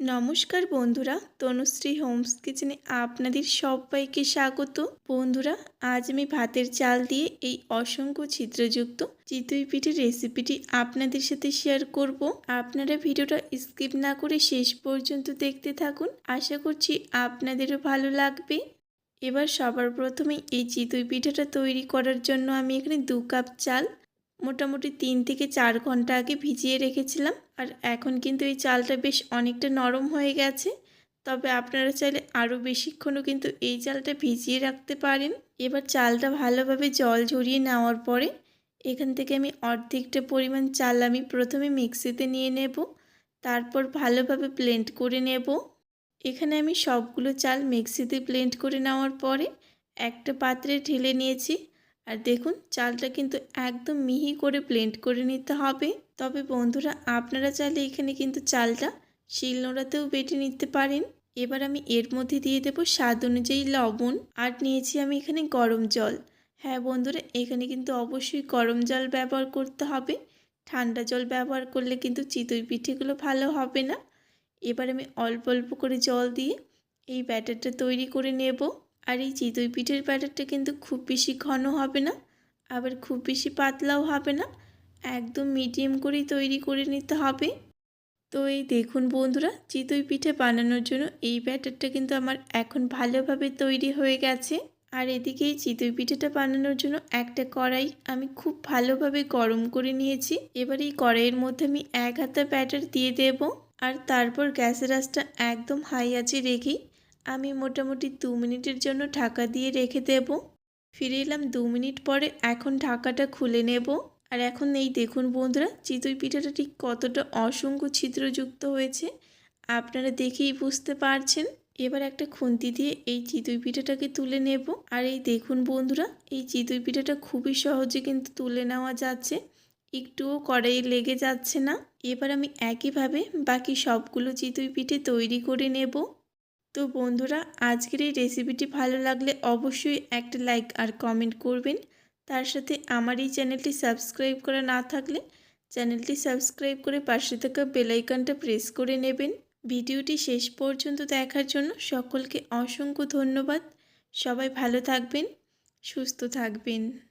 নমস্কার বন্ধুরা, তনুশ্রী হোমস কিচেনে আপনাদের সবাইকে স্বাগত। বন্ধুরা, আজ আমি ভাতের চাল দিয়ে এই অসংখ্য ছিদ্রযুক্ত চিতই পিঠের রেসিপিটি আপনাদের সাথে শেয়ার করব। আপনারা ভিডিওটা স্কিপ না করে শেষ পর্যন্ত দেখতে থাকুন। আশা করছি আপনাদেরও ভালো লাগবে। এবার সবার প্রথমে এই চিতই পিঠাটা তৈরি করার জন্য আমি এখানে দু কাপ চাল মোটামুটি তিন থেকে চার ঘণ্টা আগে ভিজিয়ে রেখেছিলাম। আর এখন কিন্তু এই চালটা বেশ অনেকটা নরম হয়ে গেছে। তবে আপনারা চাইলে আরও বেশিক্ষণও কিন্তু এই চালটা ভিজিয়ে রাখতে পারেন। এবার চালটা ভালোভাবে জল ঝরিয়ে নেওয়ার পরে এখান থেকে আমি অর্ধেকটা পরিমাণ চাল আমি প্রথমে মিক্সিতে নিয়ে নেব। তারপর ভালোভাবে ব্লেন্ড করে নেব। এখানে আমি সবগুলো চাল মিক্সিতে ব্লেন্ড করে নেওয়ার পরে একটা পাত্রে ঢেলে নিয়েছি। আর দেখুন, চালটা কিন্তু একদম মিহি করে ব্লেন্ড করে নিতে হবে। তবে বন্ধুরা, আপনারা চাইলে এখানে কিন্তু চালটা শিলনোড়াতেও বেটে নিতে পারেন। এবার আমি এর মধ্যে দিয়ে দেবো স্বাদ অনুযায়ী লবণ। আর নিয়েছি আমি এখানে গরম জল। হ্যাঁ বন্ধুরা, এখানে কিন্তু অবশ্যই গরম জল ব্যবহার করতে হবে। ঠান্ডা জল ব্যবহার করলে কিন্তু চিতই পিঠেগুলো ভালো হবে না। এবার আমি অল্প অল্প করে জল দিয়ে এই ব্যাটারটা তৈরি করে নেব। আর এই চিতই পিঠের ব্যাটারটা কিন্তু খুব বেশি ঘন হবে না, আবার খুব বেশি পাতলাও হবে না, একদম মিডিয়াম করেই তৈরি করে নিতে হবে। তো এই দেখুন বন্ধুরা, চিতই পিঠে বানানোর জন্য এই ব্যাটারটা কিন্তু আমার এখন ভালোভাবে তৈরি হয়ে গেছে। আর এদিকে এই চিতই পিঠেটা বানানোর জন্য একটা কড়াই আমি খুব ভালোভাবে গরম করে নিয়েছি। এবার এই কড়াইয়ের মধ্যে আমি এক হাতা ব্যাটার দিয়ে দেব, আর তারপর গ্যাসের আঁচটা একদম হাই আছে রেখেই আমি মোটামুটি দু মিনিটের জন্য ঢাকা দিয়ে রেখে দেব। ফিরে এলাম দু মিনিট পরে এখন ঢাকাটা খুলে নেব। আর এখন এই দেখুন বন্ধুরা, চিতই পিঠাটা ঠিক কতটা অসংখ্য ছিদ্রযুক্ত হয়েছে। আপনারা দেখেই বুঝতে পারছেন। এবার একটা খুন্তি দিয়ে এই চিতই পিঠাটাকে তুলে নেব। আর এই দেখুন বন্ধুরা, এই চিতই পিঠাটা খুবই সহজে কিন্তু তুলে নেওয়া যাচ্ছে। একটুও কড়াই লেগে যাচ্ছে না। এবার আমি একইভাবে বাকি সবগুলো চিতই পিঠে তৈরি করে নেব। তো বন্ধুরা, আজকের এই রেসিপিটি ভালো লাগলে অবশ্যই একটা লাইক আর কমেন্ট করবেন। তার সাথে আমার এই চ্যানেলটি সাবস্ক্রাইব করা না থাকলে চ্যানেলটি সাবস্ক্রাইব করে পাশে থাকা বেলাইকনটা প্রেস করে নেবেন। ভিডিওটি শেষ পর্যন্ত দেখার জন্য সকলকে অসংখ্য ধন্যবাদ। সবাই ভালো থাকবেন, সুস্থ থাকবেন।